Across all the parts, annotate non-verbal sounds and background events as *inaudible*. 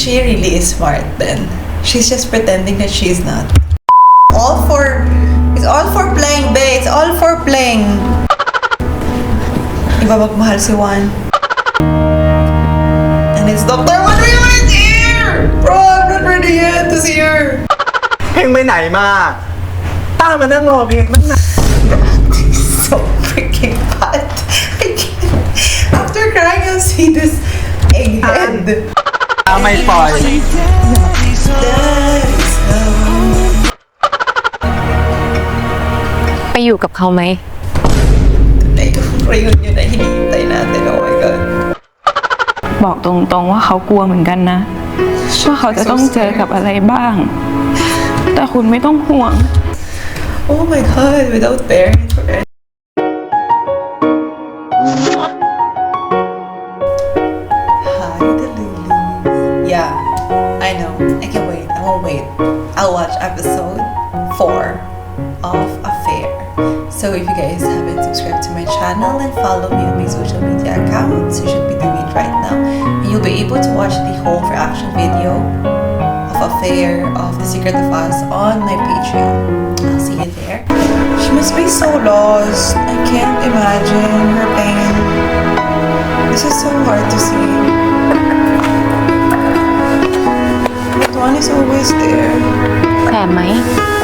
she really is smart then. She's just pretending that she's not. All for it's all for playing, babe. It's all for playing. Iba magmahal si Juan. And it's Dr. Juan Rivas here! Bro, I'm not ready yet to see her. เพลงไปไหนมา ต้ามานั่งรอเพลงตั้งนาน so freaking hot. I can't. After crying, I'll see this egghead. ต้าไม่ปล่อย That's how ไปอยู่กับเขาไหม ay, reunion na hinihintay natin. Oh my God. บอกตรงๆว่าเขากลัวเหมือนกันนะว่าเขาจะต้องเจอกับอะไรบ้าง แต่คุณไม่ต้องห่วง Oh my God, without parents for to my channel and follow me on my social media accounts, you should be doing it right now. And you'll be able to watch the whole reaction video of Affair of The Secret of Us on my Patreon. I'll see you there. She must be so lost. I can't imagine her pain. This is so hard to see. But one is always there. แส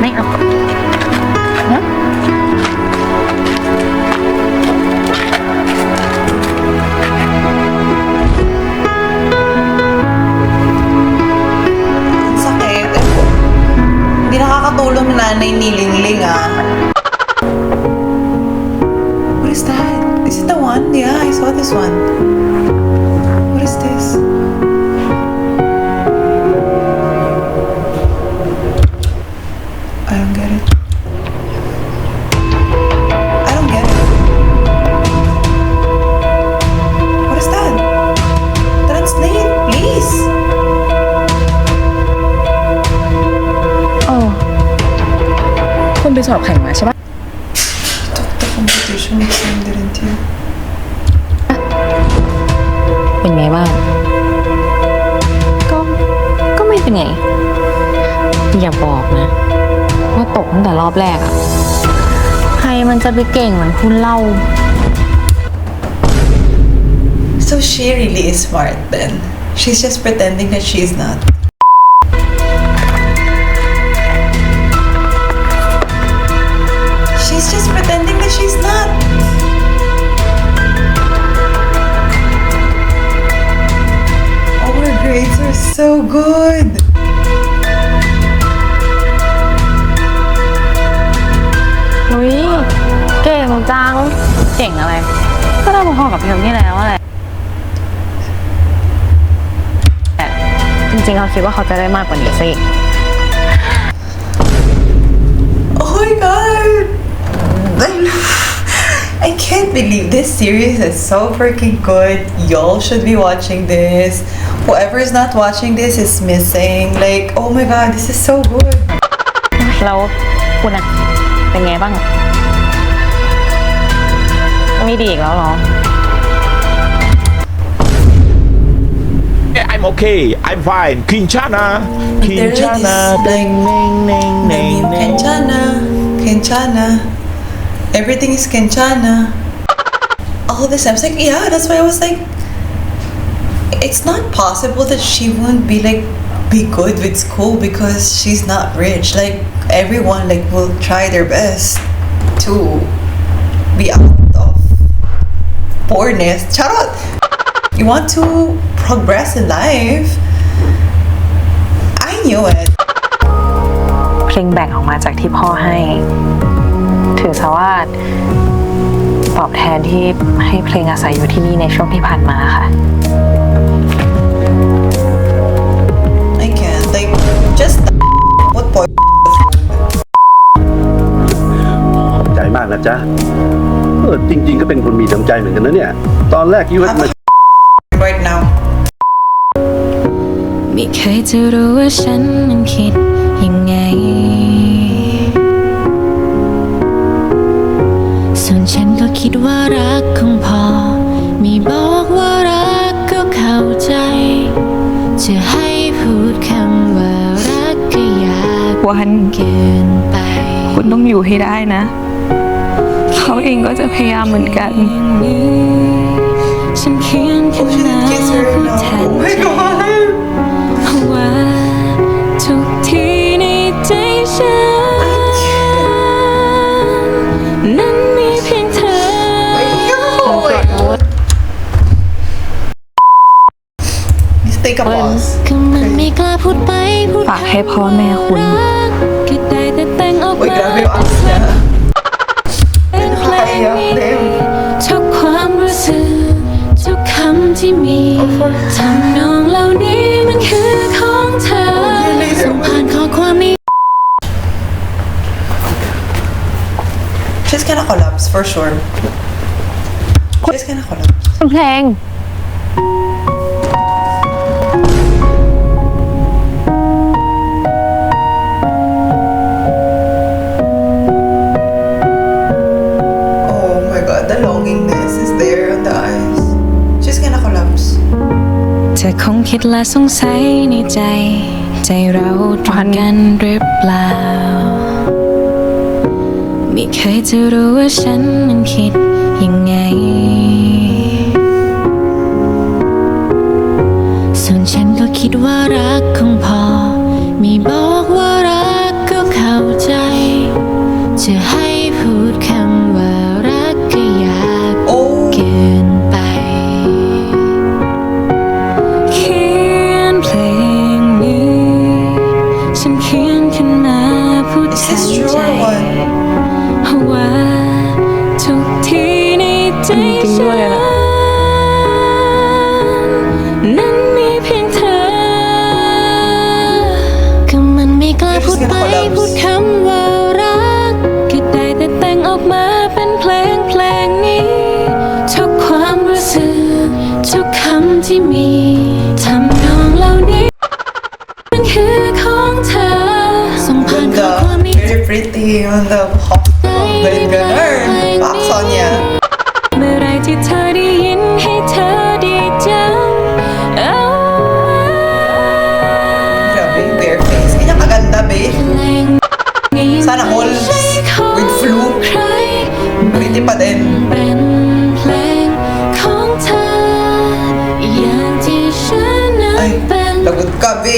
ไม่เอา I don't get it. รอบแรกอะใครมันจะไปเก่งเหมือนคุณเล่า So she really is smart then. She's just pretending that she's not. She's just ได้พอๆกับพิมนี่แล้วแหละแต่จริงๆเขาคิดว่าเขาจะได้มากกว่านี้สิ Oh my god! I, I can't believe this series is so freaking good. Y'all should be watching this. Whoever is not watching this is missing. Like, oh my god, this is so good. แล้วคุณอะเป็นไงบ้าง ไม่ดีอีกแล้วเหรอ I'm okay. I'm fine. Kinchana. There it is, Kinchana. Ding, ding, ding, ding, ding. Kenchana. Kenchana. Everything is Kenchana. All this, I was like, yeah, that's why I was like, it's not possible that she won't be like, be good with school because she's not rich. Like, everyone like will try their best to be out of poorness. Charot! You want to progress in life. I knew it. เพลงแบ่งออกมาจากที่พ่อให้ ถือซะว่าตอบแทนที่ให้เพลงอาศัยอยู่ที่นี่ในช่วงที่ผ่านมาค่ะ I can't. Like, just what boy ขอบใจมากนะจ๊ะ เออจริง ๆ ก็เป็นคนมีน้ำใจเหมือนกันนะเนี่ย ตอนแรกคิดว่า ไม่เคยจะรู้ว่าฉันมันคิดยังไง ส่วนฉันก็คิดว่ารักคงพอ มีบอกว่ารักก็เข้าใจ จะให้พูดคำว่ารักก็ยากวันเกินไป คุณต้องอยู่ให้ได้นะ เขาเองก็จะพยายามเหมือนกันฉัน ลง Oh my god, the longingness is there on the eyes. She's gonna collapse. เธอคงคิดและสงสัยในใจ ใจเราตรงกันหรือเปล่า ไม่เคยจะรู้ว่าฉันมันคิดยังไง คิดว่ารักคงพอมีบอกว่ารักก็เข้าใจ จะให้ ที่มีทำนองเหล่านี้ มันคือของเธอ ส่งผ่าน On ข้อความ the นี้ very pretty on the hot Blade Gunner.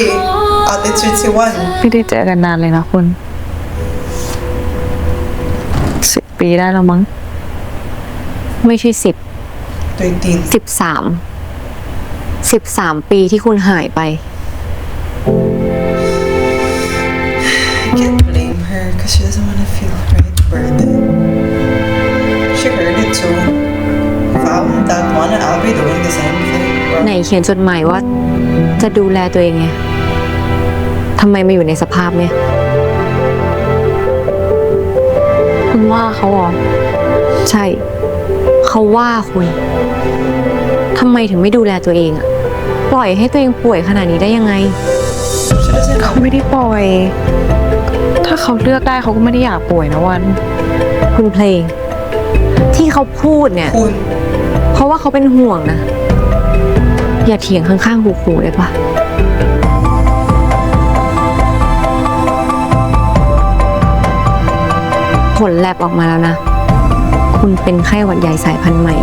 Lagot ka, babe. Attitude si Juan. ไม่ได้เจอกันนานเลยนะคุณสิบปีได้แล้วมั้ง ไม่ใช่สิบ 13. สิบสามสิบสามปีที่คุณหายไป I can't blame her because she doesn't want to feel right burden. She heard it too. If I'm that one, I'll be doing the same thing. bro. ไหนเขียนจดหมายว่า จะดูแลตัวเองไง ทำไมมาอยู่ในสภาพเนี่ย คุณว่าเขาเหรอ ใช่ เขาว่าคุณทำไมถึงไม่ดูแลตัวเองอะปล่อยให้ตัวเองป่วยขนาดนี้ได้ยังไง She doesn't เขา know. ไม่ได้ปล่อย ถ้าเขาเลือกได้เขาก็ไม่ได้อยากป่วยนะวัน คุณเพลง ที่เขาพูดเนี่ย Kun. เพราะว่าเขาเป็นห่วงนะ อย่าเถียงข้างๆหูๆเลยปะ ลแลบออกมาแล้วนะ คุณเป็นไข้หวัดใหญ่สายพันธุ์ใหม่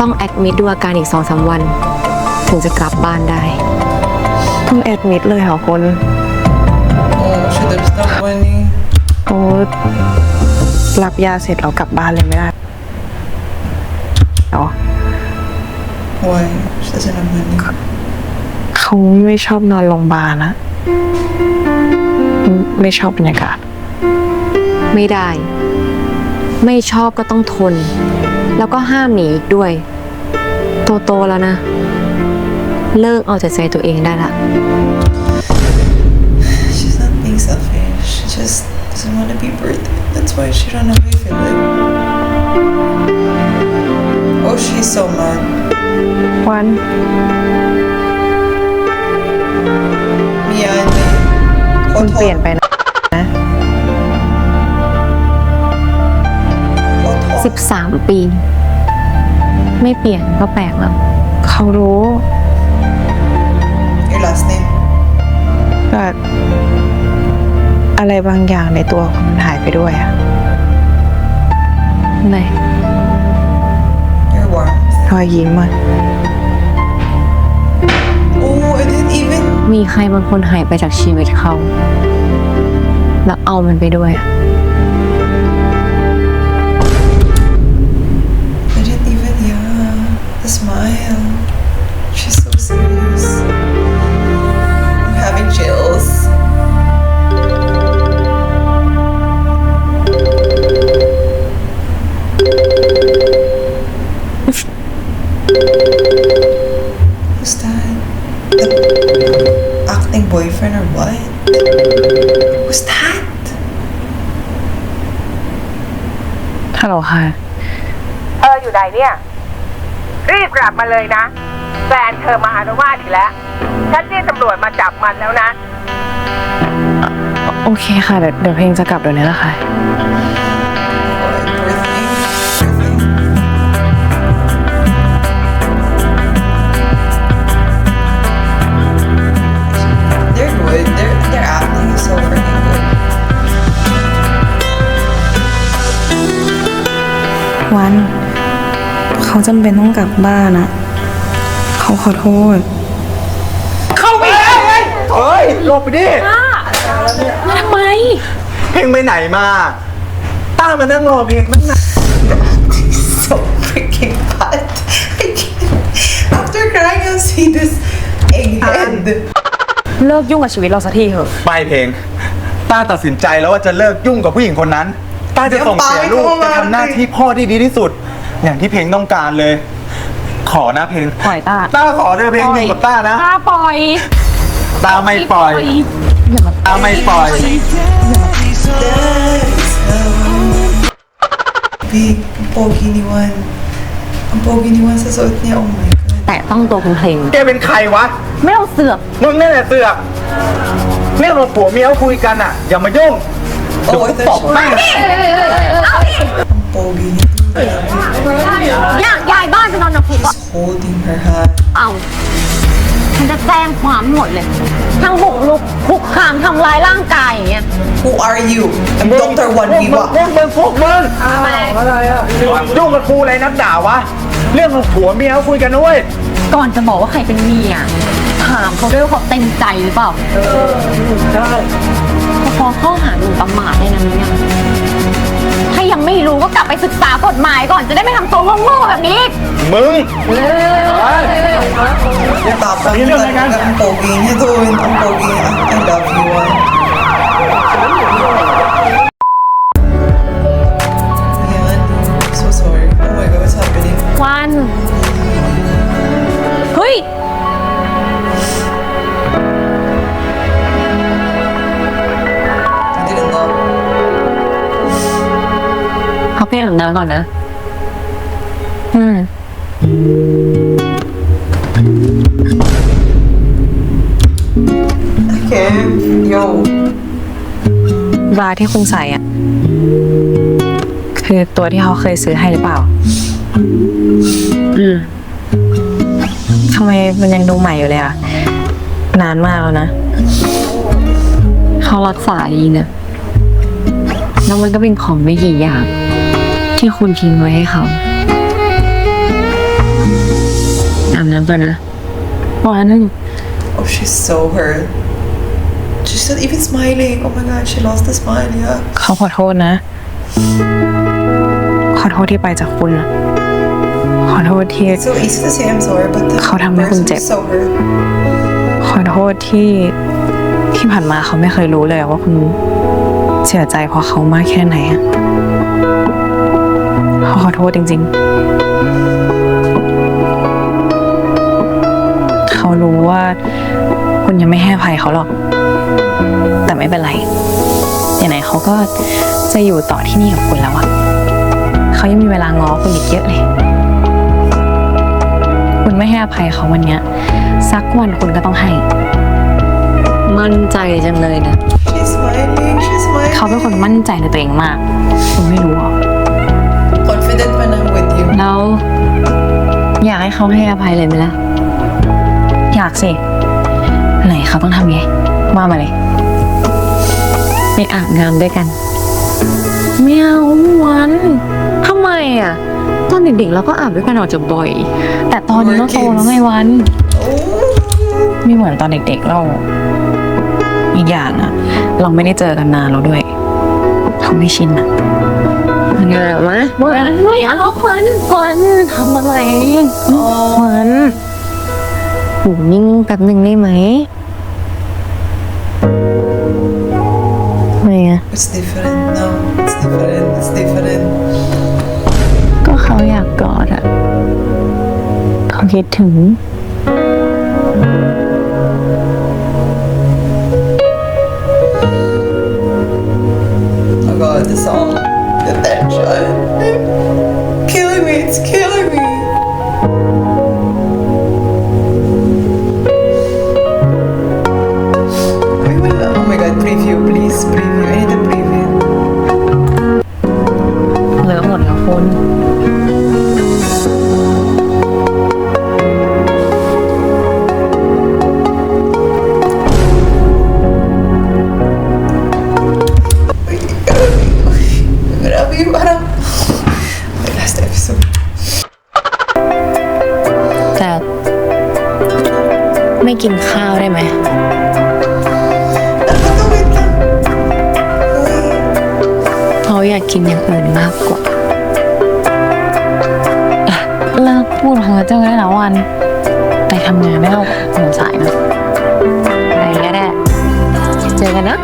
ต้องแอดมิดดูอาการอีกสองสาวัน ถึงจะกลับบ้านได้ ต้องแอดมิดเลยเหรอคุณ Oh, should have stopped whining. โอ้รับยาเสร็จเรากลับบ้านเลยไม่ได้เหรอเขาไม่ชอบนอนโรงพยาบาลนะ ไม่ชอบบรรยากาศ ไม่ได้ ไม่ชอบก็ต้องทน แล้วก็ห้ามหนีอีกด้วย โตโตแล้วนะ เลิกเอาใจใจตัวเองได้ละ She's not being selfish. She just doesn't want to be birthed. That's why she ran away from it. Oh, she's so mad. วัน Mia, I think. คุณ Oh, เปลี่ยนไปนะ เขาโทรสิบสามปี ไม่เปลี่ยนก็แปลกแล้ว เขารู้ Your last name ว่าอะไรบางอย่างในตัวคุณมันหายไปด้วยอะไหน Your warmth รอยยิ้มอะ Oh I didn't even มีใครบางคนหายไปจากชีวิตเขา แล้วเอามันไปด้วยอะ กลับมาเลยนะ แฟนเธอมาอารวาสอีกแล้ว ฉันเรียกตำรวจมาจับมันแล้วนะ โอเคค่ะ เดี๋ยวเดี๋ยวเพลงจะกลับเดี๋ยวนี้แหละค่ะ Birthday? Birthday? They're good. Their their acting is so freaking good. วัน เขาจำเป็นต้องกลับบ้านอะเขาขอโทษเฮ้ยหลบไปดิทำไม เพลงไปไหนมาต้ามานั่งรอเพลงตั้งนาน So freaking bad. I can't. After crying, I'll see this egghead. เลิกยุ่งกับชีวิตเราสักทีเถอะ ไปเพลง ต้าตัดสินใจแล้วว่าจะเลิกยุ่งกับผู้หญิงคนนั้น ต้าจะส่งเสียลูกเดี๋ยวไปจะทำหน้าที่พ่อที่ดีที่สุด อย่างที่เพลงต้องการเลย ขอนะเพลงปล่อยต้า ต้าขอเธอะเพลงอยู่กับต้านะ ต้าปล่อยต้าไม่ปล่อยต้าไม่ปล่อย Big, ang pogi ni Juan. Ang pogi ni Juan sa suot niya. Oh my God. แต่ต้องตัวคุณเพลง แกเป็นใครวะ ไม่ต้องเสือกมึงนี่นแหละเสือกเรื่องของผัวเมียเขาคุยกันอะ อย่ามายุ่ง Oh, I ต thought บ she แม่ง Ang pogi ni Juan. อยากย้ายบ้านไปนอนกับคุกอะ He's holding her hand. เอาฉันจะแจ้งความหมดเลย ทั้งบุกลุกคุกคามทำร้ายร่างกายอย่างเงี้ย Who are you? I'm Dr. Juan พวกมึง Viva. พวกมึงพวกมึงยุ่งกับกูอะไรนักด่าวะ เรื่องของผัวเมียเขาคุยกันด้วยก่อนจะบอกว่าใครเป็นเมียถามเขาด้วยว่าเขาเต็มใจหรือเปล่าเออใช่พอข้อหาหมิ่นประมาทได้นะเนี่ยถ้ายัง ไม่รู้ก็กลับไปศึกษากฎหมายก่อนจะได้ไม่ทำตัวโง่ๆแบบนี้ มึง Tapang Yun yun, talaga Megan. ang pogi niya doon. Ang pogi niya. I love you, เขาเปลี่ยนน้ำก่อนนะ อืม Okay. Yo. บาร์ที่คุณใส่อะคือตัวที่เขาเคยซื้อให้หรือเปล่าอืม ทำไมมันยังดูใหม่อยู่เลยอะนานมากแล้วนะ เขารักษาดีนะแล้วมันก็เป็นของไม่กี่อย่าง ที่คุณทิ้งไว้ให้เขาอาบน้ำก่อนนะวันนึง Oh, she's so hurt. She's not even smiling. Oh my God, she lost the smile. Yeah. เขาขอโทษนะ ขอโทษที่ไปจากคุณอะขอโทษที่ It's so easy to say I'm sorry, but the เขาทำให้คุณ person เจ็บ is so hurt. ขอโทษที่ที่ผ่านมาเขาไม่เคยรู้เลยว่าคุณเสียใจเพราะเขามากแค่ไหนอะ เขาขอโทษจริง ๆ เขารู้ว่าคุณยังไม่ให้อภัยเขาหรอก แต่ไม่เป็นไรไหนๆเขาก็จะอยู่ต่อที่นี่กับคุณแล้วอะเขายังมีเวลาง้อคุณอีกเยอะเลย คุณไม่ให้อภัยเขาวันเนี้ยสักวันคุณก็ต้องให้ มั่นใจจังเลยนะ She smiling. She's smiling. เขาเป็นคนมั่นใจในตัวเองมาก คุณไม่รู้หรอ แล้วอยากให้เขาให้อภัยเลยไหมล่ะ อยากสิ ไหนเขาต้องทำไงว่ามาเลยไปอาบน้ำด้วยกันไม่เอาวันทำไมอะ ตอนเด็กๆเราก็อาบด้วยกันออกจะบ่อย แต่ตอนนี้เราโตแล้วไงวัน ไม่เหมือนตอนเด็กๆเรา อีกอย่างอะ เราไม่ได้เจอกันนานแล้วด้วย เขาไม่ชินอะเงาไหมวันไม่เอาวันวันทำอะไรวันอยู่นิ่งๆแป๊บหนึ่งได้ไหมไม่อะ It's different. No, it's different. It's different. ก็เขาอยากกอดอะเขาคิดถึง Oh god, the song, the. Killing me, it's killing me. กินอย่างอื่นมากกว่าเลิกพูดเพ้อเจ้าได้แล้ววัน ไปทำงานไม่เอาหนสายนะไปก็ได้เจอกันนะ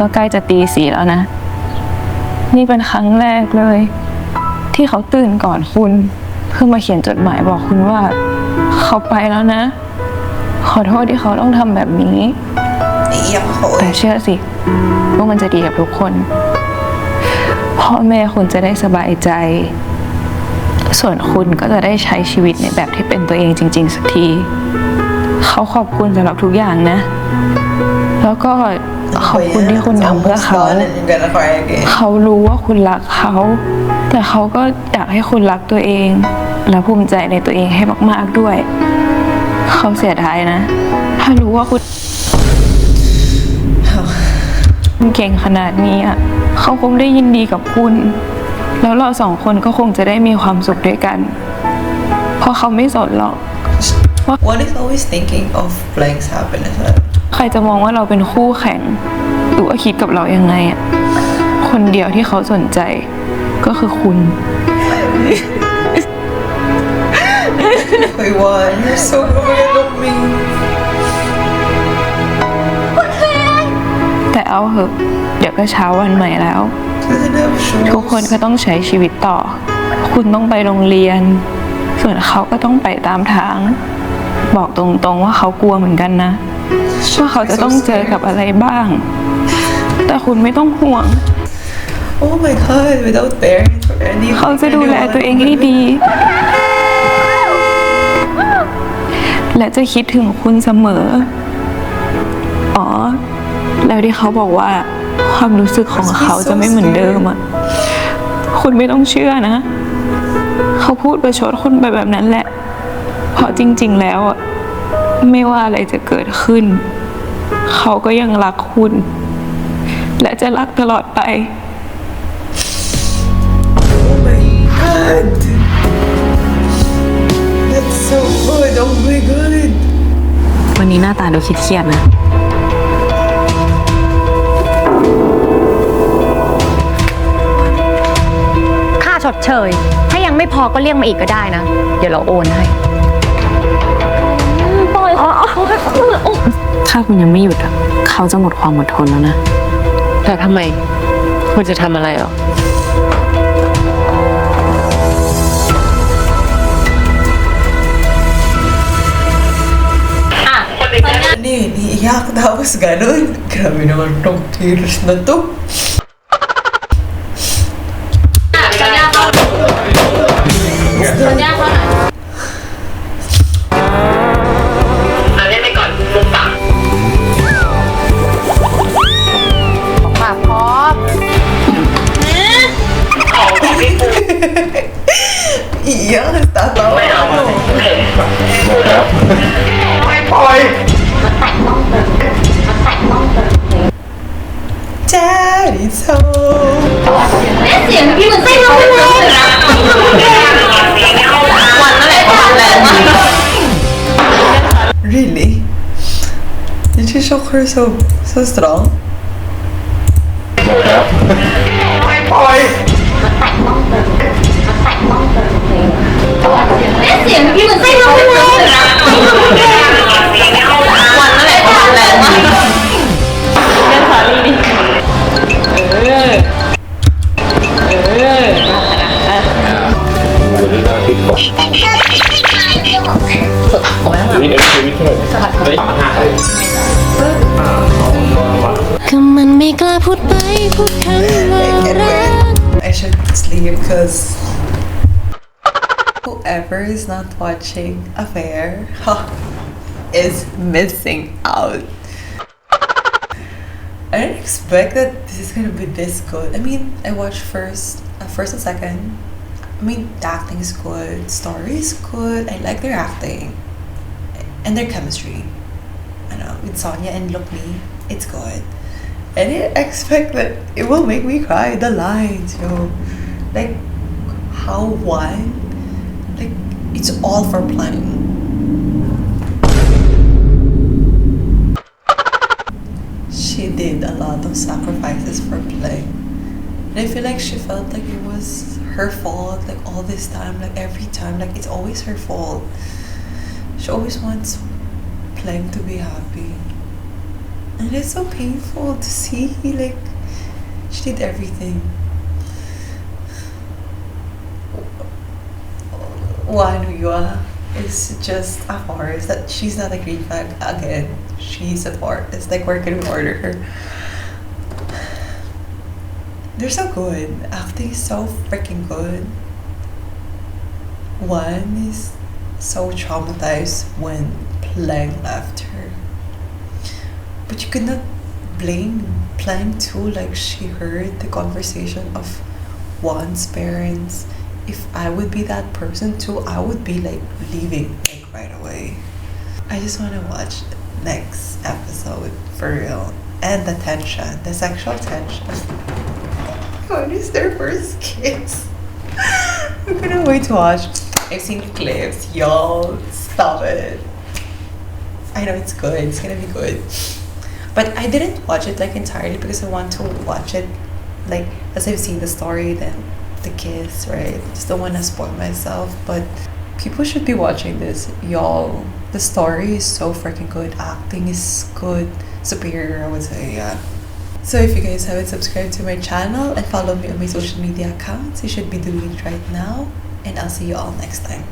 ก็ใกล้จะตีสี่แล้วนะ นี่เป็นครั้งแรกเลย ที่เขาตื่นก่อนคุณ เพื่อมาเขียนจดหมายบอกคุณว่า เขาไปแล้วนะ ขอโทษที่เขาต้องทำแบบนี้ แต่เชื่อสิว่ามันจะดีกับทุกคน พ่อแม่คุณจะได้สบายใจ ส่วนคุณก็จะได้ใช้ชีวิตในแบบที่เป็นตัวเองจริง ๆ สักที เขาขอบคุณสำหรับทุกอย่างนะ แล้วก็ ขอบคุณที่คุณ It's ทำเพื่อ almost เขา done and you're gonna cry again. เขารู้ว่าคุณรักเขา แต่เขาก็อยากให้คุณรักตัวเอง และภูมิใจในตัวเองให้มาก ๆด้วย เขาเสียดายนะ ถ้ารู้ว่าคุณเก่งขนาดนี้อะเขาคงได้ยินดีกับคุณ แล้วเราสองคนก็คงจะได้มีความสุขด้วยกัน เพราะเขาไม่สนหรอก One is always thinking of Blake's happiness. ใครจะมองว่าเราเป็นคู่แข่งหรือว่าคิดกับเรายังไงอะคนเดียวที่เขาสนใจก็คือคุณ Wait, what? You're so good of me. แต่เอาเหอะเดี๋ยวก็เช้าวันใหม่แล้ว Doesn't have shoes. ทุกคนก็ต้องใช้ชีวิตต่อ คุณต้องไปโรงเรียน ส่วนเขาก็ต้องไปตามทาง บอกตรงๆว่าเขากลัวเหมือนกันนะ ว่าเขาจะต้องเจอกับอะไรบ้าง แต่คุณไม่ต้องห่วง Oh my god, without parents or anything. เขาจะดูแลตัวเองให้ดี และจะคิดถึงคุณเสมอ อ๋อ แล้วที่เขาบอกว่าความรู้สึกของเขาจะไม่เหมือนเดิมอะคุณไม่ต้องเชื่อนะ เขาพูดประชดคุณไปแบบนั้นแหละ เพราะจริง ๆ แล้วอะ ไม่ว่าอะไรจะเกิดขึ้น เขาก็ยังรักคุณ และจะรักตลอดไป Oh my god! That's so good! Oh my god! วันนี้หน้าตาดูเครียดๆนะ ค่าชดเชย ถ้ายังไม่พอก็เรียกมาอีกก็ได้นะ เดี๋ยวเราโอนให้ ถ้าคุณยังไม่หยุดอะเขาจะหมดความอดทนแล้วนะ แต่ทำไม คุณจะทำอะไรหรอ Ano yun, iiyak tapos ganun. Grabe naman tong tears na to. Did you shock her so so strong? ปล่อยก็มัน ไม่กล้าพูดไปพูดคำว่ารัก I should sleep because whoever is not watching Affair huh, is missing out. I didn't expect that this is gonna be this good. I mean, I watched first, uh, first and second. I mean, the acting is good, story is good. I like their acting and their chemistry. Know with Sonia and Lukmi, it's good. I didn't expect that it will make me cry. The lines, yo, like how one, like it's all for playing. She did a lot of sacrifices for playing. And I feel like she felt like it was her fault, like all this time, like every time, like it's always her fault. She always wants playing to be happy. And it's so painful to see, like, she did everything. One Yua is just a forest that she's not a green flag again. She's a forest. Like, gonna order. They're so good. Acting is so freaking good. One is so traumatized when Plang left her. But you could not blame Plang too, like she heard the conversation of Juan's parents. If I would be that person too, I would be like leaving like right away. I just want to watch next episode for real. And the tension, the sexual tension. When is their first kiss? *laughs* I'm gonna wait to watch. I've seen clips, y'all. Stop it. I know it's good. It's gonna be good. But I didn't watch it like entirely because I want to watch it like as I've seen the story, then the kiss, right? Just don't want to spoil myself. But people should be watching this, y'all. The story is so freaking good. Acting is good, superior, I would say. Yeah. So if you guys haven't subscribed to my channel and follow me on my social media accounts, you should be doing it right now. And I'll see you all next time.